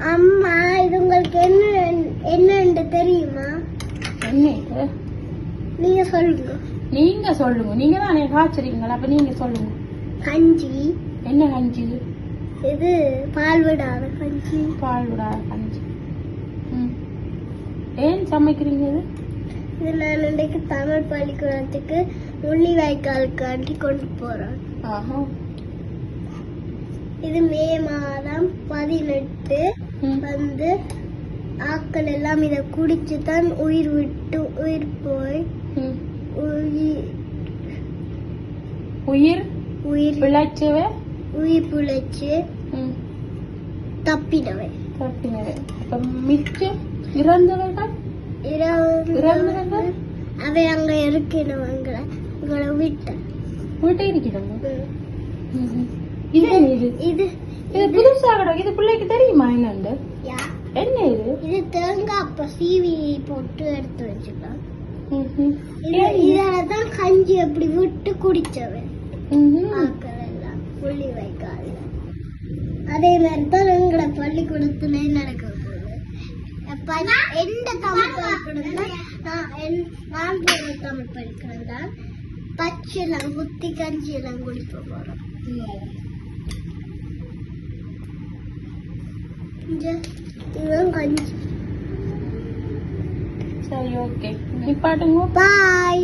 அம்மா இது உங்களுக்கு என்ன என்னன்னு தெரியுமா? என்ன நீங்க சொல்லுங்க. நீங்க சொல்லுங்க. நீங்க தானே காய்ச்சறீங்களா? அப்ப நீங்க சொல்லுங்க. கஞ்சி. என்ன கஞ்சி? இது பால் விடாத கஞ்சி. பால் விடாத கஞ்சி. ம். ஏன் சமைக்கிறீங்க இது? இது நான் இன்றைக்கு தமிழ் பள்ளிக்கூடத்துக்கு முள்ளிவாய்க்காலுக்காண்டி கொண்டு போறேன். ஆஹா. இது மே மாதம் பதினெட்டு. வந்து ஆட்கள் எல்லாம் இதை குடிச்சு தான் உயிர் விட்டு உயிர் போய். உயிர் உயிர் உயிர் பிழைச்சவே உயிர் பிழைச்சு. தப்பினவை தப்பினவே மிச்சம் இறந்தவர்கள்? இறந்தவர்கள்? அவை அங்க இருக்கிறவங்களை உங்களை விட்ட வீட்டை இருக்கிறோம் இது இது இது புதுசா கிடக்கு இது பிள்ளைக்கு தெரியுமா என்னண்டு என்ன இது? இது தேங்காய் அப்ப சீவி போட்டு எடுத்து வச்சுக்கலாம். ம்ஹும். இது ஏன் இது? இதாலதான் கஞ்சி அப்படி விட்டு குடிச்சவன். புள்ளி வைக்காது. அதே மாதிரி தான் எங்களை பள்ளிக்கூடத்துல நடக்க போகுது. எந்த தமிழ் பள்ளிக்கூடம்னா நான் நான் போற தமிழ் பள்ளிக்கூடம் தான் பச்சைலாம் குத்தி கஞ்சி எல்லாம் குடிக்க சரி ஓகே நிப்பாட்டுங்க பாய்